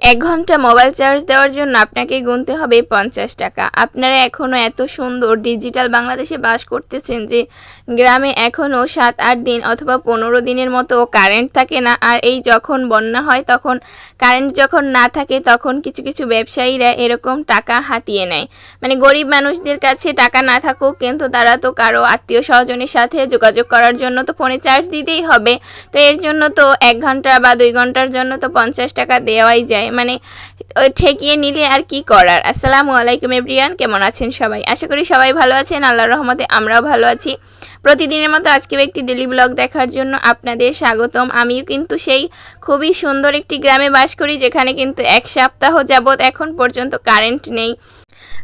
এক ঘণ্টা mobile charge দেওয়ার জন্য আপনাকে গুনতে হবে পঞ্চাশ টাকা। আপনারা এখনও এত সুন্দর ডিজিটাল বাংলাদেশে বাস করতেছেন যে গ্রামে এখনও সাত, আট দিন অথবা পনেরো দিনের মতো কারেন্ট থাকে না। আর এই যখন বন্যা হয়, তখন কারেন্ট যখন না থাকে, তখন কিছু কিছু ব্যবসায়ীরা এরকম টাকা হাতিয়ে নেয়। মানে গরিব মানুষদের কাছে টাকা না থাকুক, কিন্তু তারা তো কারও আত্মীয় স্বজনের সাথে যোগাযোগ করার জন্য তো ফোনে চার্জ দিতেই হবে। তো এর জন্য তো এক ঘণ্টা বা দুই ঘণ্টার জন্য তো পঞ্চাশ টাকা দেওয়াই যায়। মানে ঠেকিয়ে নিলে আর কি করার? আসসালামু আলাইকুম এব্রিয়ান কেমন আছেন সবাই? আশা করি সবাই ভালো আছেন আল্লাহর রহমতে আমরাও ভালো আছি। প্রতিদিনের মতো আজকেও একটি ডেলি ব্লগ দেখার জন্য আপনাদের স্বাগতম। আমিও কিন্তু সেই খুবই সুন্দর একটি গ্রামে বাস করি, যেখানে কিন্তু এক সপ্তাহ যাবৎ এখন পর্যন্ত কারেন্ট নেই।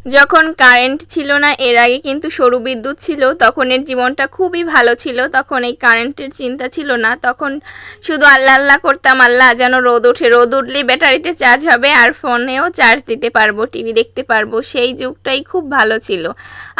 যখন কারেন্ট ছিল না, এর আগে কিন্তু সরু বিদ্যুৎ ছিল, তখন এর জীবনটা খুবই ভালো ছিল, তখন এই কারেন্টের চিন্তা ছিল না, তখন শুধু আল্লাহ আল্লাহ করতাম, আল্লাহ যেন রোদ ওঠে, রোদ উঠলেই ব্যাটারিতে চার্জ হবে আর ফোনেও চার্জ দিতে পারব টিভি দেখতে পারব, সেই যুগটাই খুব ভালো ছিল।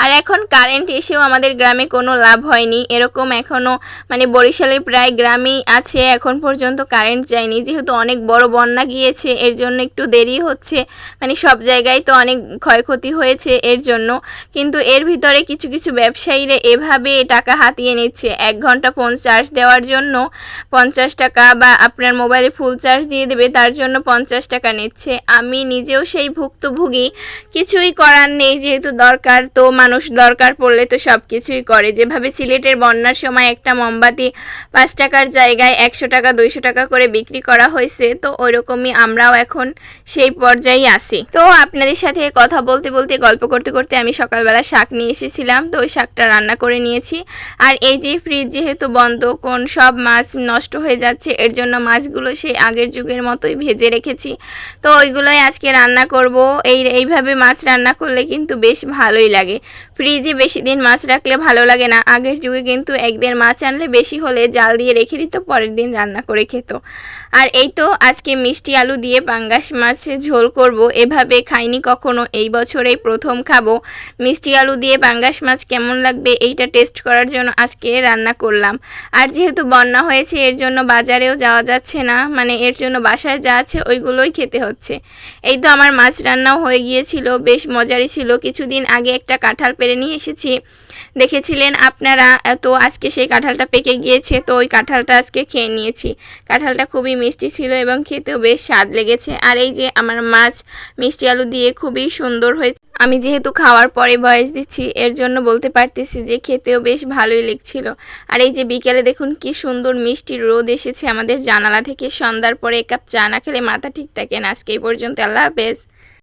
আর এখন কারেন্ট এসেও আমাদের গ্রামে কোনো লাভ হয়নি, এরকম এখনও মানে বরিশালে প্রায় গ্রামেই আছে, এখন পর্যন্ত কারেন্ট যায়নি, যেহেতু অনেক বড় বন্যা গিয়েছে, এর জন্য একটু দেরি হচ্ছে মানে সব জায়গায় তো অনেক ক্ষয়ক্ষতি হয়েছে এর জন্য। কিন্তু এর ভিতরে কিছু কিছু ব্যবসায়ীরা এভাবে টাকা হাতিয়ে নিচ্ছে। এক ঘণ্টা ফোন চার্জ দেওয়ার জন্য পঞ্চাশ টাকা বা আপনার মোবাইলে ফুল চার্জ দিয়ে দেবে, তার জন্য পঞ্চাশ টাকা নিচ্ছে। আমি নিজেও সেই ভুক্তভোগী। কিছুই করার নেই, যেহেতু দরকার তো, মানুষ দরকার পড়লে তো সব কিছুই করে। যেভাবে সিলেটের বন্যার সময় একটা মোমবাতি পাঁচ টাকার জায়গায় একশো টাকা, দুইশো টাকা করে বিক্রি করা হয়েছে, তো ওইরকমই আমরাও এখন সেই পর্যায়ে আসি তো আপনাদের সাথে কথা বলতে বলতে গল্প করতে করতে আমি সকালবেলা শাক নিয়ে এসেছিলাম। তো ওই শাকটা রান্না করে নিয়েছি। আর এই যে ফ্রিজ যেহেতু বন্ধ, কোন সব মাছ নষ্ট হয়ে যাচ্ছে, এর জন্য মাছগুলো সেই আগের যুগের মতোই ভেজে রেখেছি। তো ওইগুলোই আজকে রান্না করব। এই, এইভাবে মাছ রান্না করলে কিন্তু বেশ ভালোই লাগে। ফ্রিজে বেশি দিন মাছ রাখলে ভালো লাগে না। আগের যুগে কিন্তু একদিন মাছ আনলে বেশি হলে জাল দিয়ে রেখে দিত, পরের দিন রান্না করে খেত। আর এই তো আজকে মিষ্টি আলু দিয়ে পাঙ্গাস মাছের ঝোল করব। এভাবে খাইনি কখনো, এই বছরেই প্রথম খাব। মিষ্টি আলু দিয়ে পাঙ্গাস মাছ কেমন লাগবে এইটা টেস্ট করার জন্য আজকে রান্না করলাম। আর যেহেতু বন্যা হয়েছে, এর জন্য বাজারেও যাওয়া যাচ্ছে না। মানে এর জন্য বাসায় যা আছে ওইগুলোই খেতে হচ্ছে। এই তো আমার মাছ রান্নাও হয়ে গিয়েছিল, বেশ মজারই ছিল। কিছুদিন আগে একটা কাঁঠাল পেরে নিয়ে এসেছি। দেখেছিলেন আপনারা, তো আজকে সেই কাঁঠালটা পেকে গিয়েছে, তো ওই কাঁঠালটা আজকে খেয়ে নিয়েছি। কাঁঠালটা খুবই মিষ্টি ছিল এবং খেতেও বেশ স্বাদ লেগেছে। আর এই যে আমার মাছ মিষ্টি আলু দিয়ে খুবই সুন্দর হয়েছে। আমি যেহেতু খাওয়ার পরে বয়স দিচ্ছি, এর জন্য বলতে পারতেছি যে খেতেও বেশ ভালোই লেগছিল। আর এই যে বিকেলে দেখুন কি সুন্দর মিষ্টি রোদ এসেছে আমাদের জানালা থেকে। সন্ধ্যার পরে এক কাপ চা না খেলে মাথা ঠিক থাকে না। আজকে এই পর্যন্ত, আল্লাহ হাফেজ।